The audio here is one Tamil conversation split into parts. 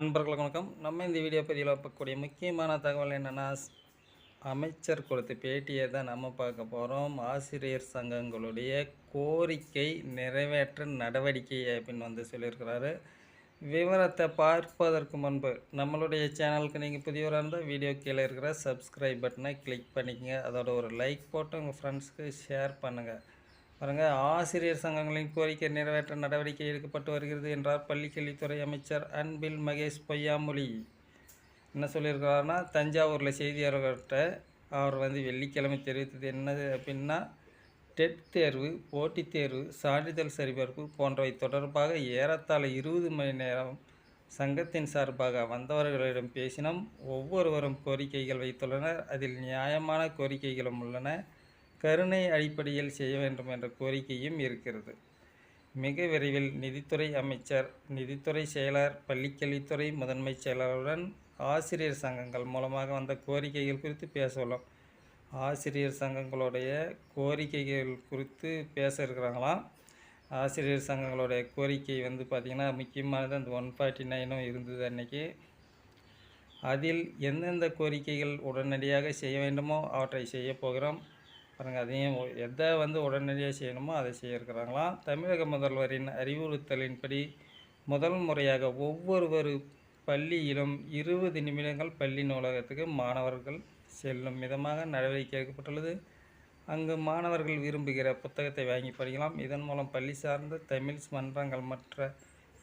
நண்பர்களுக்கு வணக்கம். நம்ம இந்த வீடியோ பதிவில் பார்க்கக்கூடிய முக்கியமான தகவல் என்னென்னா அமைச்சர் கொடுத்த பேட்டியை தான் நம்ம பார்க்க போகிறோம் ஆசிரியர் சங்கங்களுடைய கோரிக்கை நிறைவேற்ற நடவடிக்கை அப்படின்னு வந்து சொல்லியிருக்கிறாரு. விவரத்தை பார்ப்பதற்கு முன்பு நம்மளுடைய சேனலுக்கு நீங்கள் புதியவராக இருந்தால் வீடியோ கீழே இருக்கிற சப்ஸ்கிரைப் பட்டனை கிளிக் பண்ணிக்கங்க. அதோட ஒரு லைக் போட்டு உங்கள் ஃப்ரெண்ட்ஸ்க்கு ஷேர் பண்ணுங்கள் பாருங்க ஆசிரியர் சங்கங்களின் கோரிக்கை நிறைவேற்ற நடவடிக்கை எடுக்கப்பட்டு வருகிறது என்றார் பள்ளிக்கல்வித்துறை அமைச்சர் அன்பில் மகேஷ் பொய்யாமொழி. என்ன சொல்லியிருக்கிறாருன்னா தஞ்சாவூரில் செய்தியாளர்கிட்ட அவர் வந்து வெள்ளிக்கிழமை தெரிவித்தது என்னது அப்படின்னா டெட் தேர்வு போட்டித் தேர்வு சான்றிதழ் சரிபார்ப்பு போன்றவை தொடர்பாக ஏறத்தாழ இருபது மணி நேரம் சங்கத்தின் சார்பாக வந்தவர்களிடம் பேசினோம். ஒவ்வொருவரும் கோரிக்கைகள் வைத்துள்ளனர். அதில் நியாயமான கோரிக்கைகளும் உள்ளன. கருணை அடிப்படையில் செய்ய வேண்டும் என்ற கோரிக்கையும் இருக்கிறது. மிக விரைவில் நிதித்துறை அமைச்சர் நிதித்துறை செயலர் பள்ளிக்கல்வித்துறை முதன்மை செயலருடன் ஆசிரியர் சங்கங்கள் மூலமாக வந்த கோரிக்கைகள் குறித்து பேசலாம். ஆசிரியர் சங்கங்களுடைய கோரிக்கைகள் குறித்து பேச இருக்கிறாங்களாம் ஆசிரியர் சங்கங்களுடைய கோரிக்கை வந்து பார்த்திங்கன்னா முக்கியமானது அந்த ஒன் ஃபார்ட்டி நைனும் இருந்தது அன்றைக்கி அதில் எந்தெந்த கோரிக்கைகள் உடனடியாக செய்ய வேண்டுமோ அவற்றை செய்ய போகிறோம். பாருங்கள் அதையும் எதை வந்து உடனடியாக செய்யணுமோ அதை செய்யிருக்கிறாங்களாம் தமிழக முதல்வரின் அறிவுறுத்தலின்படி முதல் முறையாக ஒவ்வொரு பள்ளியிலும் இருபது நிமிடங்கள் பள்ளி நூலகத்துக்கு மாணவர்கள் செல்லும் விதமாக நடவடிக்கை எடுக்கப்பட்டுள்ளது. அங்கு மாணவர்கள் விரும்புகிற புத்தகத்தை வாங்கி படிக்கலாம். இதன் மூலம் பள்ளி சார்ந்த தமிழ் மன்றங்கள் மற்ற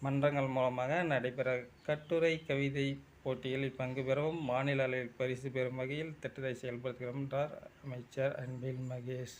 மன்றங்கள் மூலமாக நடைபெற கட்டுரை கவிதை போட்டிகளில் பங்கு பெறவும் மாநில அளவில் பரிசு பெறும் வகையில் திட்டத்தை செயல்படுத்துகிறோம் என்றார் அமைச்சர் அன்பில் மகேஷ்.